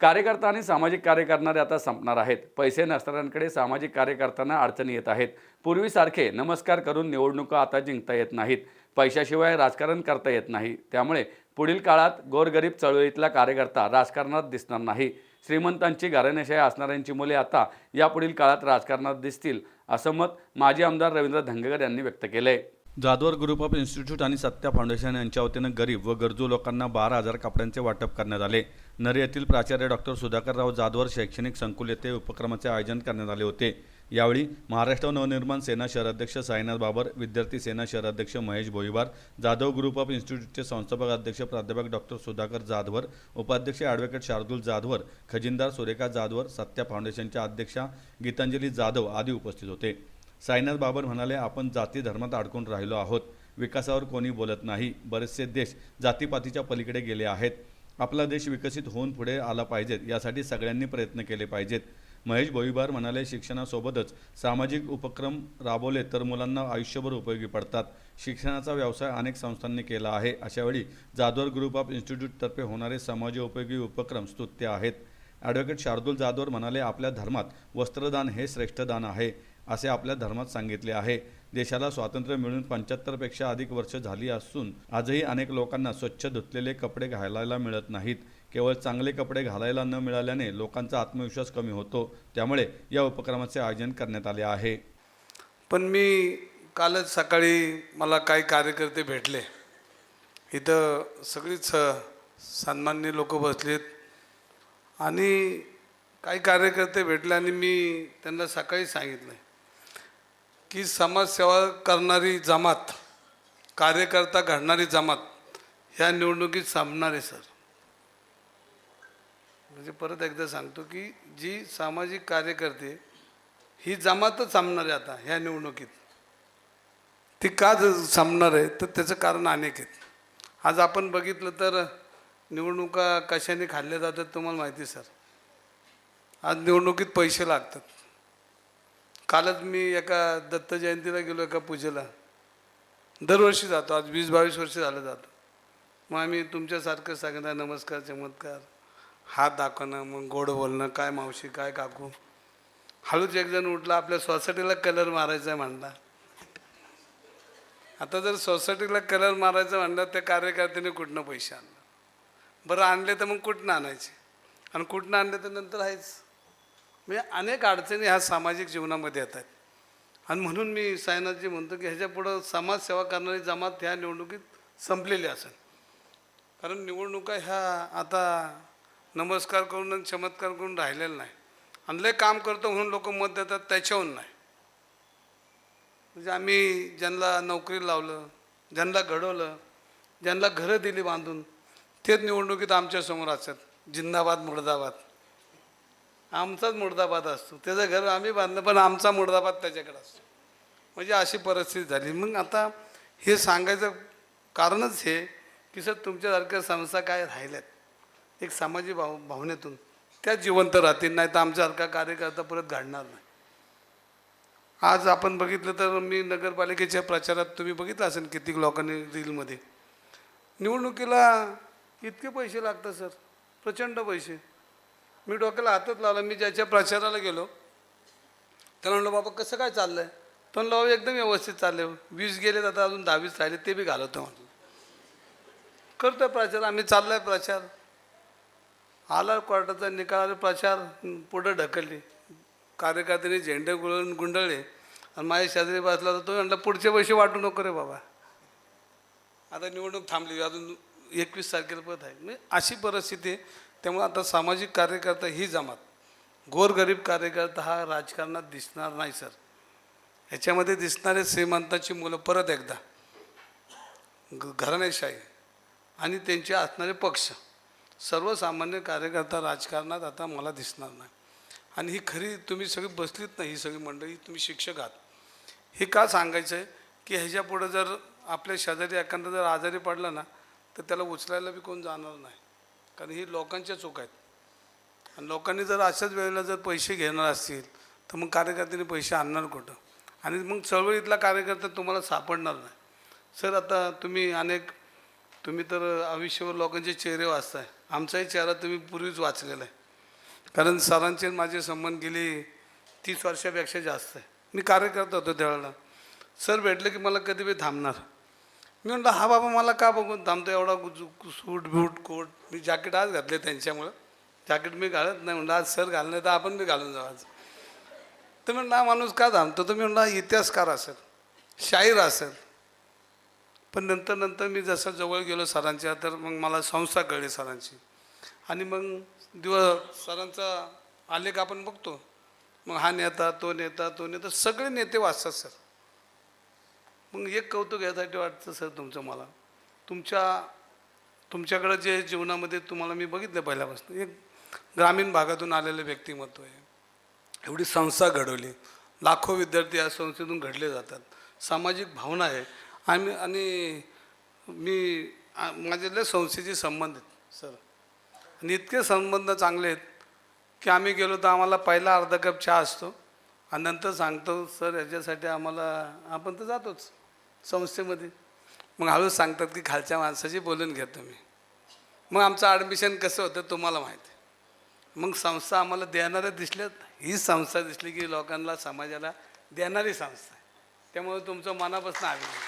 कार्यकर्ता आणि सामाजिक कार्य करणारे आता संपणार आहेत. पैसे नसणाऱ्यांकडे सामाजिक कार्य करताना अडचणी येत आहेत. पूर्वीसारखे नमस्कार करून निवडणुका आता जिंकता येत नाहीत. पैशाशिवाय राजकारण करता येत नाही. त्यामुळे पुढील काळात गोरगरीब चळवळीतला कार्यकर्ता राजकारणात दिसणार नाही. श्रीमंतांची घराणेशाही असणाऱ्यांची मुले आता यापुढील काळात राजकारणात दिसतील असं मत माजी आमदार रवींद्र धंगेकर यांनी व्यक्त केलं आहे जाधवर ग्रुप ऑफ इन्स्टिट्यूट आणि सत्या फाउंडेशन यांच्या वतीनं गरीब व गरजू लोकांना बारा हजार कपड्यांचे वाटप करण्यात आले. नर येथील प्राचार्य डॉक्टर सुधाकरराव जाधवर शैक्षणिक संकुल येथे उपक्रमाचे आयोजन करण्यात आले होते. यावेळी महाराष्ट्र नवनिर्माण सेना शहराध्यक्ष साईनाथ बाबर विद्यार्थी सेना शहराध्यक्ष महेश भोईवार जाधव ग्रुप ऑफ इन्स्टिट्यूटचे संस्थापक अध्यक्ष प्राध्यापक डॉक्टर सुधाकर जाधवर उपाध्यक्ष ॲडव्होकेट शार्दूल जाधवर खजिनदार सुरेखा जाधवर सत्या फाउंडेशनच्या अध्यक्षा गीतांजली जाधव आदी उपस्थित होते. साईनाथ बाबर म्हणाले आपण जाती धर्मात अडकून राहिलो आहोत. विकासावर कोणी बोलत नाही. बरेचसे देश जातीपातीच्या पलीकडे गेले आहेत. आपला देश विकसित होऊन पुढे आला पाहिजेत. यासाठी सगळ्यांनी प्रयत्न केले पाहिजेत. महेश भोईबार म्हणाले शिक्षणासोबतच सामाजिक उपक्रम राबवले तर मुलांना आयुष्यभर उपयोगी पडतात. शिक्षणाचा व्यवसाय अनेक संस्थांनी केला आहे. अशावेळी जाधवर ग्रुप ऑफ इन्स्टिट्यूटतर्फे होणारे समाजोपयोगी उपक्रम स्तुत्य आहेत. ॲडव्होकेट शार्दूल जाधवर म्हणाले आपल्या धर्मात वस्त्रदान हे श्रेष्ठ दान आहे. असे आपल्या धर्मात सांगितले आहे. देशाला स्वातंत्र्य मिळून पंच्याहत्तरपेक्षा अधिक वर्ष झाली असून आजही अनेक लोकांना स्वच्छ धुतलेले कपडे घालायला मिळत नाहीत. केवळ चांगले कपडे घालायला न मिळाल्याने लोकांचा आत्मविश्वास कमी होतो. त्यामुळे या उपक्रमाचे आयोजन करण्यात आले आहे. पण मी कालच सकाळी मला काही कार्यकर्ते भेटले. इथं सगळीच स सन्मान्य लोक बसलेत. आणि काही कार्यकर्ते भेटले आणि मी त्यांना सकाळी सांगितलं की समाजसेवा करणारी जमात कार्यकर्ता घडणारी जमात ह्या निवडणुकीत सामणार आहे सर. म्हणजे परत एकदा सांगतो की जी सामाजिक कार्यकर्ते ही जमातच सामणार आहे आता ह्या निवडणुकीत. ती का सामणार आहे तर त्याचं कारण अनेक आहेत. आज आपण बघितलं तर निवडणुका कशाने खाल्ल्या जातात तुम्हाला माहिती आहे, सर? आज निवडणुकीत पैसे लागतात. कालच मी एका दत्त जयंतीला गेलो एका पूजेला. दरवर्षी जातो आज वीस बावीस वर्ष झालं जातो. मग आम्ही तुमच्यासारखं सांगणार नमस्कार चमत्कार. हात दाखवणं मग गोड बोलणं काय मावशी काय काकू. हळूच एकजण उठला आपल्या सोसायटीला कलर मारायचा म्हणला. आता जर सोसायटीला कलर मारायचं म्हणलं त्या कार्यकर्त्याने कुठनं पैसे आणला? बरं आणले तर मग कुठनं आणायचे? आणि कुठनं आणले तर नंतर आहेच. म्हणजे अनेक अडचणी ह्या सामाजिक जीवनामध्ये येत आहेत. आणि म्हणून मी सायनाथजी म्हणतो की ह्याच्या पुढं समाजसेवा करणारी जमात ह्या निवडणुकीत संपलेली असेल. कारण निवडणुका ह्या आता नमस्कार करून आणि चमत्कार करून राहिलेलं नाही आणि लय काम करतो म्हणून लोक मत देतात त्याच्याहून नाही. म्हणजे आम्ही ज्यांना नोकरी लावलं ज्यांना घडवलं ज्यांना घरं दिली बांधून तेच निवडणुकीत आमच्यासमोर असतात. जिंदाबाद मुर्दाबाद. आमचाच मुर्दाबाद असतो. त्याचं घर आम्ही बांधलं पण आमचा मुर्दाबाद त्याच्याकडे असतो. म्हणजे अशी परिस्थिती झाली. मग आता हे सांगायचं कारणच हे की सर तुमच्यासारख्या संस्था काय राहिल्यात? एक सामाजिक भाव भावनेतून. त्या जिवंत राहतील नाही तर आमच्यासारखा कार्यकर्ता परत घडणार नाही. आज आपण बघितलं तर मी नगरपालिकेच्या प्रचारात तुम्ही बघितलं असेल किती लोकांनी रीलमध्ये. निवडणुकीला इतके पैसे लागतात सर. प्रचंड पैसे. मी डोक्याला हातच लावला. मी ज्याच्या प्रचाराला गेलो त्याला म्हणलं बाबा कसं काय चाललंय? तो म्हणलं बाबा एकदम व्यवस्थित चालले वीस गेले आता अजून दहावीस राहिले ते बी घालवतो म्हणलं करतो प्रचार आम्ही चाललोय प्रचार. आला कोर्टाचा निकाल प्रचार पुढं ढकलली. कार्यकर्त्यांनी झेंडे गुळून गुंडळले. आणि माझ्या शेजारी बसला तर तो म्हणला पुढचे पैसे वाटू नको रे बाबा. आता निवडणूक थांबली अजून एकवीस तारखेला परत आहे. म्हणजे अशी परिस्थिती आहे. त्यामुळे आता सामाजिक कार्यकर्ता ही जमात. गोरगरीब कार्यकर्ता हा राजकारणात दिसणार नाही सर. ह्याच्यामध्ये दिसणारे श्रीमंताची मुलं परत एकदा. घराणेशाही आणि त्यांचे असणारे पक्ष. सर्वसामान्य कार्यकर्ता राजकारणात आता मला दिसणार नाही. आणि ही खरी तुम्ही सगळी बसलीत ना ही सगळी मंडळी तुम्ही शिक्षक आहात. हे का सांगायचं आहे की ह्याच्या पुढं जर आपल्या शेजारी एखादा जर आजारी पडला ना तर त्याला उचलायला बी कोण जाणार नाही. कारण ही लोकांच्या चूक आहेत. आणि लोकांनी जर अशाच वेळेला जर पैसे घेणार असतील तर मग कार्यकर्त्यांनी पैसे आणणार कुठं? आणि मग चळवळीतला कार्यकर्ता तुम्हाला सापडणार नाही. सर आता तुम्ही अनेक तुम्ही तर आयुष्यभर लोकांचे चेहरे वाचताय. आमचाही चेहरा तुम्ही पूर्वीच वाचलेला आहे. कारण सरांचे आणि माझे संबंध गेली तीस वर्षापेक्षा जास्त आहे. मी कार्यकर्ता होतो त्यावेळेला. सर भेटले की मला कधी बी थांबणार. मी म्हटलं हा बाबा मला का बघून थांबतो एवढा सूट बूट कोट? मी जॅकेट आज घातले त्यांच्यामुळं. जॅकेट मी घालत नाही म्हणलं आज सर घालणं तर आपण बी घालून जाऊ आज. तर म्हणलं हा माणूस का थांबतो? तर मी म्हणला इतिहासकार असेल शाहीर असेल. पण नंतर नंतर मी जसं जवळ गेलो सरांच्या तर मग मला संस्था कळली सरांची. आणि मग दिवस सरांचा आलेख आपण बघतो. मग हा नेता तो नेता तो नेता सगळे नेते वाचतात सर. मग एक कौतुक यासाठी वाटतं सर तुमचं मला. तुमच्या तुमच्याकडं जे जीवनामध्ये तुम्हाला मी बघितलं पहिल्यापासून एक ग्रामीण भागातून आलेलं व्यक्तिमत्व आहे. एवढी संस्था घडवली. लाखो विद्यार्थी या संस्थेतून घडले जातात. सामाजिक भावना आहे. आम्ही आणि मी माझ्या संस्थेशी लय संबंध आहेत सर. आणि इतके संबंध चांगले आहेत की आम्ही गेलो तर आम्हाला पहिला अर्धा कप चहा असतो. आणि नंतर सांगतो सर याच्यासाठी आम्हाला आपण तर जातोच. संस्थेमध्ये. मग हळूच सांगतात की खालच्या माणसाशी बोलून घेतो मी मग आमचं ॲडमिशन कसं होतं तुम्हाला माहिती आहे. मग संस्था आम्हाला देणाऱ्या दिसल्यात. ही संस्था दिसली की लोकांना समाजाला देणारी संस्था आहे. त्यामुळे तुमचं मनापासून अभिनंदन